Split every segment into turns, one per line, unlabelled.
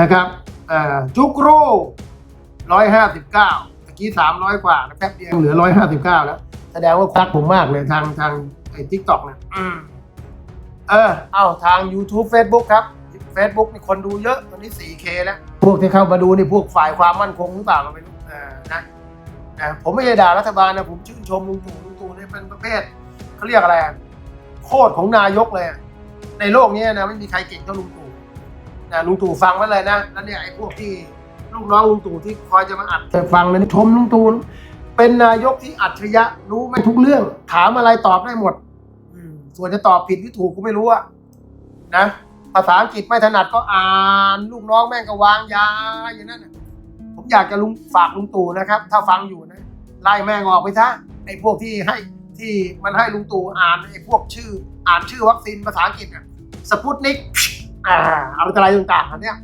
นะครับจุกรูร้อยห้าสิบเก้าตะกี้สามร้อยกว่าแป๊บเดียวเหลือร้อยห้าสิบเก้าแล้ว แสดงว่ารักผมมากเลยทางทางไอ้ทิกตอกเนี่ยเออ เอาทาง YouTube Facebook ครับ Facebook นี่คนดูเยอะตอนนี้ 4K แล้ว พวกที่เข้ามาดูนี่พวกฝ่ายความมั่นคงหรือเปล่าก็ไม่รู้เออนะนะผมไม่ได้ด่ารัฐบาลนะ ผมชื่นชมลุงตู่ลุงตู่เนี่ยเป็นประเภทเขาเรียกอะไร โคตรของนายกเลย ในโลกนี้นะ ไม่มีใครเก่งเท่าลุงตู่ นะลุงตู่ฟังไว้เลยนะ แล้วเนี่ยไอ้พวกที่ลูกน้องลุงตู่ที่คอยจะมาอัดแต่ฟังเลยนี่ชมลุงตู่เป็นนายกที่อัจฉริยะรู้ไม่ทุกเรื่อง ถามอะไรตอบได้หมดอืมส่วนจะตอบผิดหรือถูกก็ไม่รู้อะนะภาษาอังกฤษไม่ถนัดก็อ่านลูกน้องแม่งก็วางยาอย่างนั้นน่ะผมอยากจะลุงฝากลุงตู่นะครับ ถ้าฟังอยู่นะไล่แม่งออกไปซะไอ้พวกที่ให้ที่มันให้ลุงตู่อ่านไอ้พวกชื่อ อ่านชื่อวัคซีนภาษาอังกฤษเนี่ยสปุตนิก อ่าอะไรต่างๆอันเนี้ย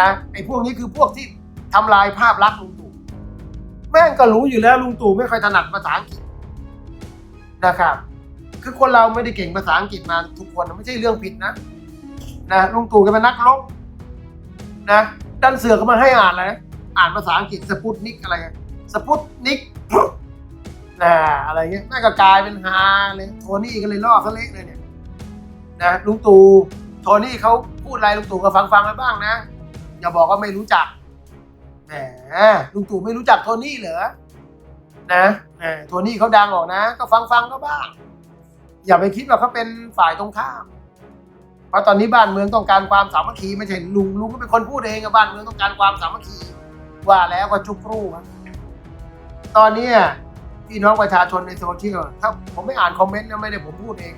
นะไอ้พวกนี้คือพวกที่ทำลายภาพลักษณ์ลุงตู่แม่งก็รู้อยู่แล้วลุงตู่ไม่ค่อยถนัดภาษาอังกฤษนะครับคือคนเราไม่ได้เก่งภาษาอังกฤษมาทุกคนไม่ใช่เรื่องผิดนะนะลุงตู่แกเป็นนักรบนะดันเสือก็มาให้อ่านอะไรอ่านภาษาอังกฤษสปุตนิกอะไรสปุตนิกนะอะไรเงี้ยแม่งก็กลายเป็นฮาเลยโทนี่ก็เลยล่อเขาเละเลยเนี่ยนะลุงตู่ โทนี่เขาพูดอะไรลุงตู่ก็ฟังฟังๆไว้บ้างนะ อย่าบอกว่าไม่รู้จักแหมลุงตู่ไม่รู้จักโทนี่เหรอนะแหมโทนี่เขาดังออกนะ ก็ฟังฟังๆเขาบ้าง อย่าไปคิดว่าเขาเป็นฝ่ายตรงข้ามเพราะตอนนี้บ้านเมืองต้องการความสามัคคีไม่ใช่ลุงลุงก็เป็นคนพูดเองอะบ้านเมืองต้องการความสามัคคีว่าแล้วก็จุกรูครับตอนนี้พี่น้องประชาชนในโซเชียลถ้าผมไม่อ่านคอมเมนต์นะไม่ได้ผมพูดเอง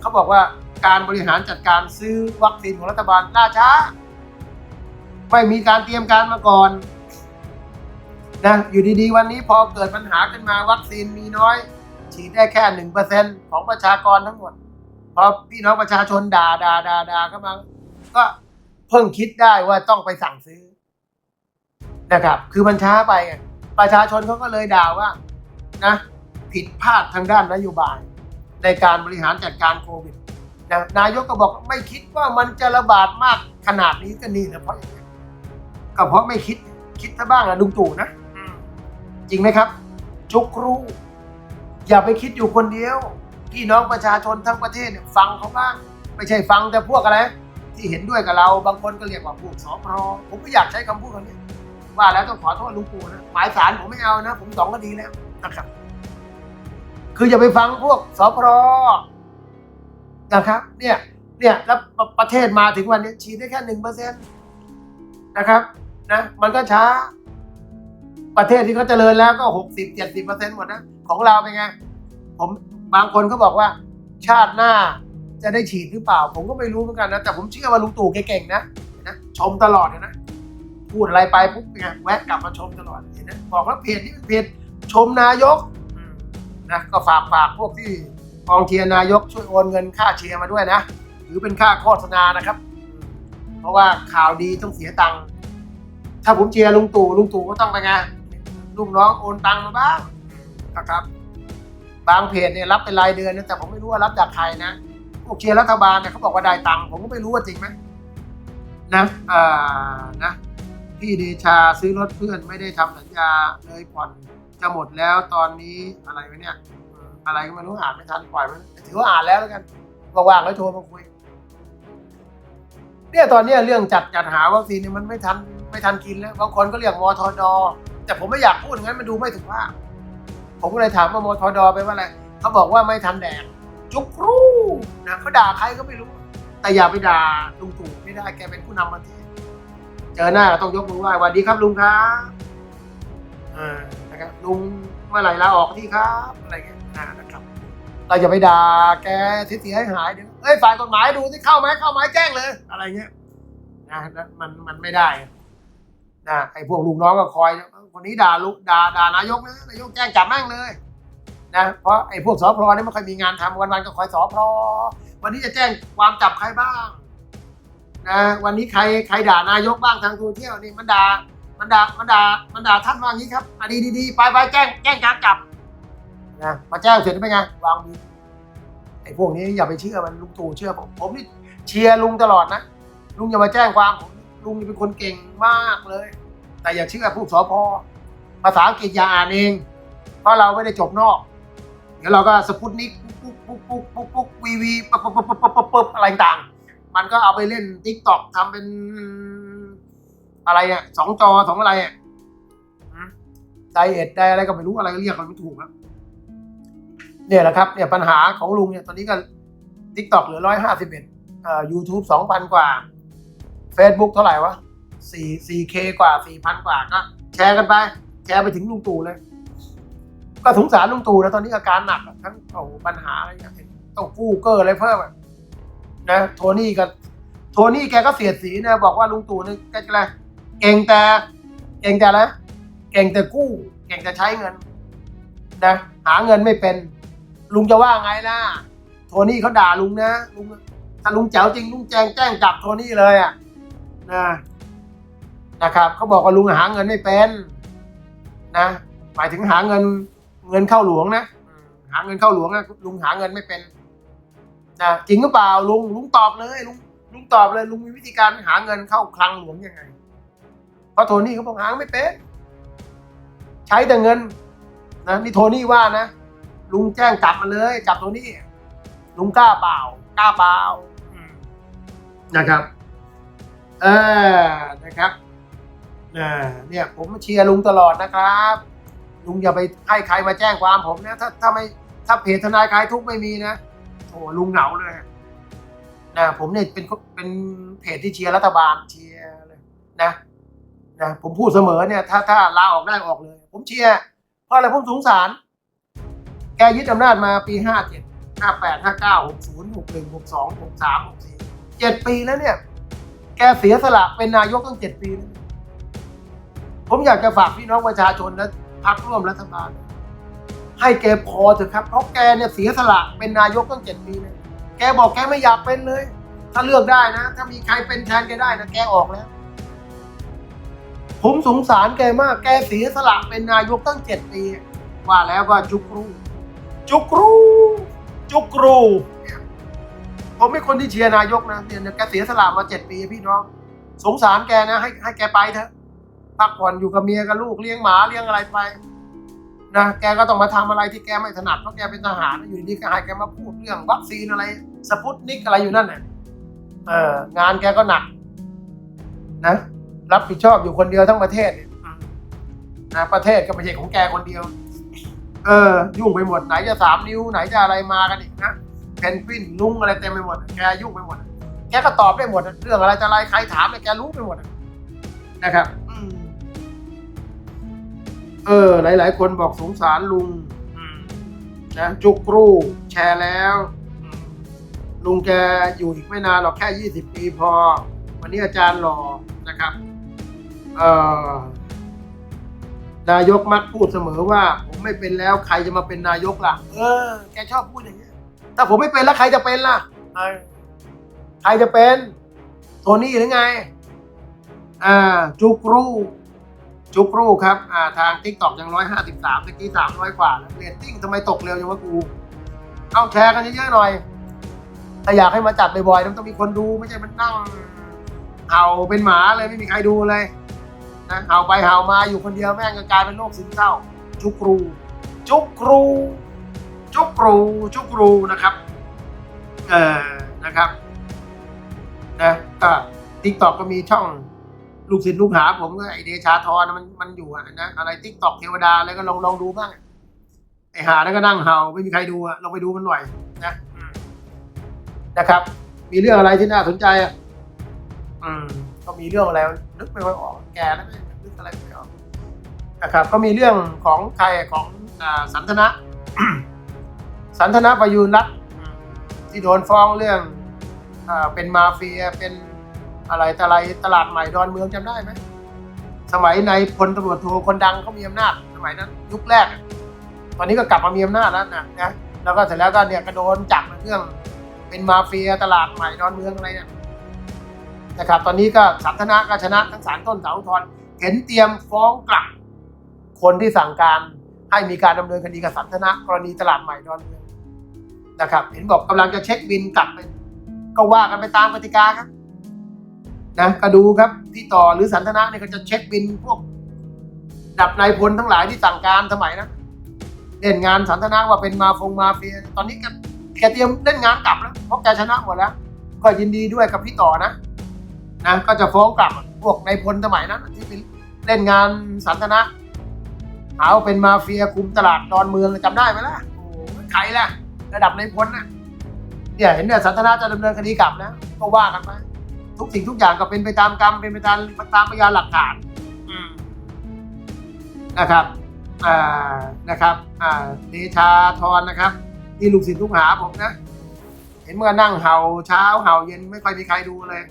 เขาบอกว่า การบริหารจัดการซื้อวัคซีนของรัฐบาลล่าช้า ไม่มีการเตรียมการมาก่อนนะอยู่ดีๆ วันนี้พอเกิดปัญหาขึ้นมาวัคซีนมีน้อย ฉีดได้แค่หนึ่งเปอร์เซ็นของประชากรทั้งหมด พอพี่น้องประชาชนด่าด่าด่าด่าเข้ามาก็เพิ่งคิดได้ว่าต้องไปสั่งซื้อนะครับ คือมันช้าไปประชาชนเขาก็เลยด่าว่านะผิดพลาดทางด้านนโยบาย ในการบริหารจัดการโควิด นะนายกก็บอกไม่คิดว่ามันจะระบาดมากขนาดนี้ก็นี่นะเพราะอย่างนี้ก็เพราะไม่คิดคิดซะบ้างนะลุงตู่นะอืมจริงไหมครับ จุกรู้ อย่าไปคิดอยู่คนเดียวพี่น้องประชาชนทั้งประเทศเนี่ยฟังเขาบ้าง ไม่ใช่ฟังแต่พวกอะไร ที่เห็นด้วยกับเราบางคนก็เรียกว่าพวกสอพรผมก็อยากใช้คำพูดคำนี้ว่าแล้วต้องขอโทษลุงปู่นะหมายสารผมไม่เอานะ ผมสองก็ดีแล้วนะครับ คืออย่าไปฟังพวกสอพร นะครับเนี่ยเนี่ยแล้วประประเทศมาถึงวันนี้ฉีดได้แค่หนึ่งเปอร์เซ็นต์นะครับนะมันก็ช้า ประเทศที่เขาเจริญแล้วก็หกสิบเจ็ดสิบเปอร์เซ็นต์หมดนะ ของเราเป็นไง ผมบางคนก็บอกว่า ชาติหน้าจะได้ฉีดหรือเปล่า ผมก็ไม่รู้เหมือนกันนะ แต่ผมเชื่อว่าลุงตู่เก่งนะนะ ชมตลอดเลยนะ พูดอะไรไปปุ๊บเป็นไงแวะกลับมาชมตลอดเห็นไหมบอกแล้วเพจนี้เป็นเพจชมนายกนะก็ฝากฝากพวกที่ กองเชียร์นายกช่วยโอนเงินค่าเชียร์มาด้วยนะหรือเป็นค่าโฆษณานะครับ เพราะว่าข่าวดีต้องเสียตังค์ถ้าผมเชียร์ลุงตู่ลุงตู่ก็ต้องไปไงลูกน้องโอนตังค์มาบ้างนะครับ บางเพจเนี่ยรับเป็นรายเดือนนะแต่ผมไม่รู้ว่ารับจากใครนะพวกเชียร์รัฐบาลเนี่ยเขาบอกว่าได้ตังค์ผมก็ไม่รู้ว่าจริงไหมนะอ่านะพี่เดชาซื้อรถเพื่อนไม่ได้ทำสัญญาเลยผ่อนจะหมดแล้วตอนนี้อะไรวะเนี่ย อะไรก็ไม่รู้อ่านไม่ทันปล่อยมันถือว่าอ่านแล้วแล้วกันว่างๆแล้วโทรมาคุย เนี่ยตอนเนี้ยเรื่องจัดจัดหาวัคซีนเนี่ยมันไม่ทันไม่ทันกินแล้วบางคนก็เรียกมทดแต่ผมไม่อยากพูดอย่างนั้นมันดูไม่ถูกภาผมก็เลยถามว่ามทดไปว่าอะไรเขาบอกว่าไม่ทันแดงจุกรูนะเขาด่าใครก็ไม่รู้ แต่อย่าไปด่าลุงตู่ไม่ได้แกเป็นผู้นำประเทศเจอหน้าต้องยกมือไหว้สวัสดีครับลุงครับอ่านะครับลุงเมื่อไหร่ลาออกที่ครับอะไรเงี้ย อ่านะครับ เราจะไปด่าแกเสียหายหายเดี๋ยวเอ้ยฝ่ายกฎหมายดูที่เข้าไหมเข้าไหมแจ้งเลย อะไรเงี้ยนะมันมันไม่ได้นะไอ้พวกลูกน้องก็คอยคนนี้ด่าลุด่าด่านายกนะนายกแจ้งจับแม่งเลยนะเพราะไอ้พวกสอพรนี่ไม่ค่อยมีงานทำวันๆก็คอยสอพรวันนี้จะแจ้งความจับใครบ้างนะวันนี้ใครใครด่านายกบ้างทางโซเชียลนี่มันด่ามันด่ามันด่ามันด่าท่านว่างี้ครับอดีดีดีไปไปแจ้งแจ้งการจับ นะมาแจ้งเสร็จแล้วเป็นไงวางมือไอ้พวกนี้อย่าไปเชื่อมันลุงตู่เชื่อผมผมนี่เชียร์ลุงตลอดนะลุงอย่ามาแจ้งความผมลุงนี่เป็นคนเก่งมากเลย แต่อย่าเชื่อผู้สอพอภาษาอังกฤษอย่าอ่านเอง เพราะเราไม่ได้จบนอก เดี๋ยวเราก็สปุตนิกปุ๊กปุ๊กปุ๊กปุ๊กปุ๊กวีวีปุ๊บปุ๊บปุ๊บปุ๊บปุ๊บปุ๊บอะไรต่างมันก็เอาไปเล่นทิกตอกทำเป็นอะไรอะสองจอสองอะไรอะไดเอทไดอะไรก็ไม่รู้อะไรก็เรียกมันไม่ถูกครับ เนี่ยแหละครับเนี่ยปัญหาของลุงเนี่ยตอนนี้ก็ทิกตอกเหลือร้อยห้าสิบเอ็ดอ่ายูทูบสองพันกว่า Facebook เท่าไหร่วะสี่สี่เคกว่าสี่พันกว่าก็แชร์กันไป แชร์ไปถึงลุงตู่เลย ก็สงสารลุงตู่นะตอนนี้อาการหนักทั้งโอ้โหปัญหาอะไรอย่างเงี้ยต้องกู้เกอร์อะไรเพิ่มอะนะโทนี่ก็โทนี่แกก็เสียดสีนะบอกว่าลุงตู่นี่แกจะอะไรเก่งแต่เก่งแต่อะไรเก่งแต่กู้ เก่งแต่ใช้เงินนะหาเงินไม่เป็น ลุงจะว่าไงล่ะโทนี่เขาด่าลุงนะลุงถ้าลุงเจ๋วจริงลุงแจ้งแจ้งจับโทนี่เลยอะนะนะครับเขาบอกว่าลุงหาเงินไม่เป็นนะหมายถึงหาเงินเงินเข้าหลวงนะหาเงินเข้าหลวงนะลุงหาเงินไม่เป็นนะจริงหรือเปล่าลุงลุงตอบเลยลุงลุงตอบเลยลุงมีวิธีการหาเงินเข้าคลังหลวงยังไง เพราะโทนี่เขาบอกหาไม่เป็น ใช้แต่เงินนะนี่โทนี่ว่านะ ลุงแจ้งจับมาเลย จับโทนี่ลุงกล้าเปล่ากล้าเปล่านะครับ เออนะครับเนี่ย ผมเชียร์ลุงตลอดนะครับ ลุงอย่าไปให้ใครมาแจ้งความผมนะถ้าถ้าไม่ถ้าเพจทนายคลายทุกไม่มีนะโอ้ลุงเหงาเลยนะผมเนี่ยเป็นเป็นเพจที่เชียร์รัฐบาลเชียร์เลยนะนะผมพูดเสมอเนี่ย ถ้าถ้าลาออกได้ออกเลย ผมเชียร์เพราะอะไรผมสงสาร แกยึดอำนาจมาปีห้าเจ็ดห้าแปดห้าเก้าหกศูนย์หกหนึ่งหกสองหกสามหกสี่เจ็ดปีแล้วเนี่ย แกเสียสละเป็นนายกตั้งเจ็ดปี ผมอยากจะฝากพี่น้องประชาชนและพรรคร่วมรัฐบาล ให้แกพอเถอะครับ เพราะแกเนี่ยเสียสละเป็นนายกตั้งเจ็ดปีเลยแกบอกแกไม่อยากเป็นเลย ถ้าเลือกได้นะ ถ้ามีใครเป็นแทนแกได้นะแกออกแล้ว ผมสงสารแกมาก แกเสียสละเป็นนายกตั้งเจ็ดปีว่าแล้วก็จุกรู จุกรู จุกรูเนี่ยผมเป็นคนที่เชียร์นายกนะเนี่ยแกเสียสละมาเจ็ดปีพี่น้อง สงสารแกนะ ให้ให้แกไปเถอะพักผ่อนอยู่กับเมียกับลูกเลี้ยงหมาเลี้ยงอะไรไปนะแกก็ต้องมาทำอะไรที่แกไม่ถนัดเพราะแกเป็นทหารอยู่ดีก็ให้แกมาพูดเรื่องวัคซีนอะไร สปุตนิกอะไรอยู่นั่นน่ะเอองานแกก็หนัก นะ รับผิดชอบอยู่คนเดียวทั้งประเทศเนี่ยนะประเทศก็ไม่ใช่ของแกคนเดียว เออ ยุ่งไปหมดไหนจะสามนิ้วไหนจะอะไรมากันอีกนะเพนกวินลุงอะไรเต็มไปหมด แกยุ่งไปหมด แกก็ตอบได้หมด เรื่องอะไรจะอะไรใครถามเนี่ยแกรู้ไปหมดนะครับอืมเออ หลาย ๆ คนบอกสงสารลุงนะจุกรูแชร์แล้ว ลุงแกอยู่อีกไม่นานหรอกแค่ยี่สิบปีพอ วันนี้อาจารย์หล่อนะครับ เออ นายกมักพูดเสมอว่า ผมไม่เป็นแล้วใครจะมาเป็นนายกล่ะ เออ แกชอบพูดอย่างนี้ยถ้าผมไม่เป็นแล้วใครจะเป็นล่ะเออใครจะเป็นโทนี่หรือไง อ่าจุกรูจุกรูครับ อ่า ทางทิกตอกยังร้อยห้าสิบสามตะกี้สามร้อยกว่าแล้วเรตติ้งทำไมตกเร็วอย่างว่ากูเอาแชร์กันเยอะๆหน่อยถ้าอยากให้มาจัดบ่อยๆต้องมีคนดูไม่ใช่มันนั่งเห่าเป็นหมาเลยไม่มีใครดูเลย นะเห่าไปเห่ามาอยู่คนเดียวแม่งก็กลายเป็นโรคซึมเศร้า จุกรู จุกรู จุกรูจุกรูนะครับ เอ่อนะครับนะก็ทิกตอกก็มีช่องลูกศิษย์ลูกหา ผมก็ไอเดชาทรมันมันอยู่อะนะอะไรทิกตอกเทวดาอะไรก็ลองลองดูบ้างไอหาแล้วก็นั่งเห่าไม่มีใครดูอะลองไปดูมันหน่อยนะนะครับ มีเรื่องอะไรที่น่าสนใจอะอืม ก็มีเรื่องอะไรนึกไม่ค่อยออกแกแล้วไม่นึกอะไรไม่ออกนะครับ ก็มีเรื่องของใครของอ่าสันทนะ สันทนะประยูรรัตที่โดนฟ้องเรื่องอเป็นมาเฟียเป็นอะไรแต่อะไรตลาดใหม่ดอนเมืองจำได้ไหมสมัยในพลตำรวจโทคนดังเขามีอำนาจ สมัยนั้นยุคแรก ตอนนี้ก็กลับมามีอำนาจแล้วนะนะแล้วก็เสร็จแล้วก็เนี่ยก็โดนจับเรื่อง เป็นมาเฟียตลาดใหม่ดอนเมืองอะไรเนี่ย นะครับ ตอนนี้ก็สันทนาก็ชนะทั้งศาลต้นศาลอุทธรณ์เห็นเตรียมฟ้องกลับ คนที่สั่งการให้มีการดำเนินคดีกับสันทนะกรณีตลาดใหม่ดอนเมืองนะครับ เห็นบอกกำลังจะเช็คบินกลับไปก็ว่ากันไปตามกติกาครับนะก็ดูครับพี่ต่อหรือสันทนะเนี่ยก็จะเช็คบินพวก ดับนายพลทั้งหลายที่สั่งการสมัยนั้นเล่นงานสันทนาว่าเป็นมาฟงมาเฟีย ตอนนี้แกแกเตรียมเล่นงานกลับแล้วเพราะแกชนะหมดแล้ว ก็ยินดีด้วยกับพี่ต่อนะ นะก็จะฟ้องกลับพวกในพลสมัยนั้นที่ไปเล่นงานสันทนะหาว่าเป็นมาเฟียคุมตลาดดอนเมืองจำได้ไหมล่ะใครล่ะ ระดับในพลน่ะเนี่ยเห็นเนี่ยสันทนาจะดำเนินคดีกลับนะก็ว่ากันไปทุกสิ่งทุกอย่างก็เป็นไปตามกรรมเป็นไปตามตามพยานหลักฐานนะครับอ่านะครับอ่าเดชาธรนะครับที่ลูกศิษย์ลูกหาผมนะ เห็นเมื่อนั่งเห่าเช้าเห่าเย็นไม่ค่อยมีใครดูเลย